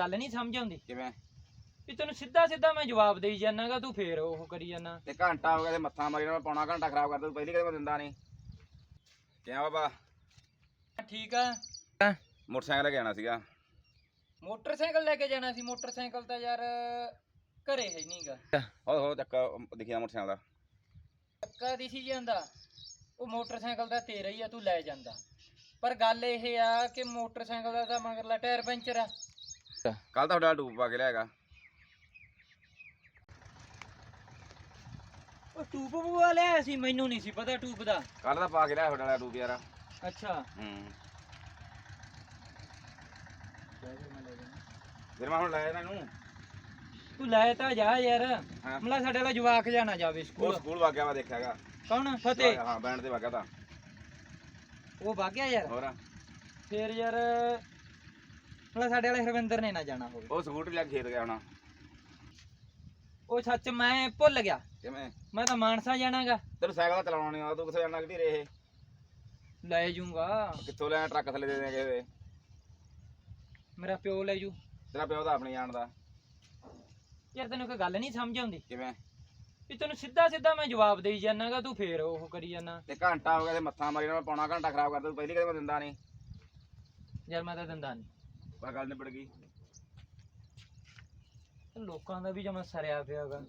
ਗੱਲ ਨਹੀਂ ਸਮਝ ਆਉਂਦੀ। ਕਿਵੇਂ? ਵੀ ਤੈਨੂੰ ਸਿੱਧਾ ਸਿੱਧਾ ਮੈਂ ਜਵਾਬ ਦੇਈ ਜਾਣਾਗਾ ਤੂੰ ਫੇਰ ਉਹ ਕਰੀ ਜਾਣਾ। ਤੇ ਘੰਟਾ ਹੋ ਗਿਆ ਤੇ ਮੱਥਾ ਮਾਰੀ ਨਾਲ ਪੌਣਾ ਘੰਟਾ ਖਰਾਬ ਕਰਦਾ ਤੂੰ ਪਹਿਲੀ ਕਦੇ ਮੈਂ ਦਿੰਦਾ ਨਹੀਂ। ਕਿਹਾ ਬਾਬਾ? ਠੀਕ ਆ। ਮੋਟਰਸਾਈਕਲ ਲੈ ਕੇ ਆਣਾ ਸੀਗਾ। ਮੋਟਰਸਾਈਕਲ ਲੈ ਕੇ ਜਾਣਾ ਸੀ ਮੋਟਰਸਾਈਕਲ ਤਾਂ ਯਾਰ ਘਰੇ ਹੈ ਨਹੀਂਗਾ। ਹੋ ਹੋ ਚੱਕਾ ਦਿਖਿਆ ਮੋਟਰਸਾਈਕਲ ਦਾ। ਚੱਕਾ ਦਿਸੀ ਜਾਂਦਾ ਉਹ ਮੋਟਰਸਾਈਕਲ ਦਾ ਤੇਰਾ ਹੀ ਆ ਤੂੰ ਲੈ ਜਾਂਦਾ। ਪਰ ਗੱਲ ਇਹ ਆ ਕਿ ਮੋਟਰਸਾਈਕਲ ਦਾ ਤਾਂ ਮਗਰਲਾ ਟਾਇਰ ਪੈਂਚਰ ਆ। ਕੱਲ ਤਾਂ ਤੁਹਾਡਾ ਟੂਬ ਪਾ ਕੇ ਲਿਆਗਾ ਉਹ ਟੂਬ ਬੁਆ ਲਿਆ ਸੀ ਮੈਨੂੰ ਨਹੀਂ ਸੀ ਪਤਾ ਟੂਬ ਦਾ। ਕੱਲ ਤਾਂ ਪਾ ਕੇ ਲਿਆ ਤੁਹਾਡਾ ਟੂਬ ਯਾਰ। ਅੱਛਾ। ਹੂੰ। ਫਿਰ ਮੈਂ ਹੁਣ ਲੈ ਇਹਨਾਂ। ਨੂੰ ਤੂੰ ਲੈ ਤਾਂ ਜਾ ਯਾਰ। ਹਾਂ। ਮਲਾ ਸਾਡੇ ਵਾਲਾ ਜਵਾਕ ਜਾਣਾ ਜਾਵੇ ਉਹ ਸਕੂਲ। ਸਕੂਲ ਵਾਗਿਆ ਵਾ ਦੇਖਿਆਗਾ ਕੌਣ? ਫਤਿਹ। ਹਾਂ ਬੈਂਡ ਤੇ ਵਾਗਿਆ ਤਾਂ। ਉਹ ਵਾਗਿਆ ਯਾਰ। ਹੋਰ? ਫੇਰ ਯਾਰ ਮਲਾ ਸਾਡੇ ਵਾਲੇ ਹਰਵਿੰਦਰ ਨੇ ਨਾ ਜਾਣਾ ਹੋਵੇ। ਉਹ ਸਕੂਟਰ ਲੈ ਕੇ ਖੇਤ ਗਿਆ ਹੋਣਾ। ਉਹ ਸੱਚ ਮੈਂ ਭੁੱਲ ਗਿਆ। ਕਿਵੇਂ? ਮੈਂ ਤਾਂ ਮਾਨਸਾ ਜਾਣਾਗਾ। ਤੈਨੂੰ ਸਾਈਕਲ ਤਾਂ ਚਲਾਉਣਾ ਨਹੀਂ ਆਉਂਦਾ ਤੂੰ ਕਿੱਥੇ ਜਾਣਾ ਕਿਹੜੀ ਰਹੇ ਲੈ ਜੂੰਗਾ ਕਿੱਥੋਂ ਲੈਣਾ ਟਰੱਕ ਥੱਲੇ ਦੇ ਦੇਗੇ ਵੇ ਮੇਰਾ ਪਿਓ ਲੈ ਜੂ। ਤੇਰਾ ਪਿਓ ਤਾਂ ਆਪਣੀ ਜਾਣਦਾ। ਯਾਰ ਤੈਨੂੰ ਕੋਈ ਗੱਲ ਨਹੀਂ ਸਮਝ ਆਉਂਦੀ? ਕਿਵੇਂ? ਵੀ ਤੈਨੂੰ ਸਿੱਧਾ ਸਿੱਧਾ ਮੈਂ ਜਵਾਬ ਦੇਈ ਜਾਣਾਗਾ ਤੂੰ ਫੇਰ ਉਹ ਕਰੀ ਜਾਣਾ। ਤੇ ਘੰਟਾ ਹੋ ਗਿਆ ਤੇ ਮੱਥਾ ਮਾਰੀ ਨਾਲ ਪੌਣਾ ਘੰਟਾ ਖਰਾਬ ਕਰਦਾ ਤੂੰ ਪਹਿਲੀ ਕਦੇ ਮੈਂ ਦਿੰਦਾ ਨਹੀਂ। ਯਾਰ ਮੈਂ ਤਾਂ ਦਿੰਦਾ ਨਹੀਂ। ਬਸ ਗੱਲ ਨਿਬੜ ਗਈ। ਲੋਕਾਂ ਦਾ ਵੀ ਜਮਾ ਸਰਿਆ ਪਿਆਗਾ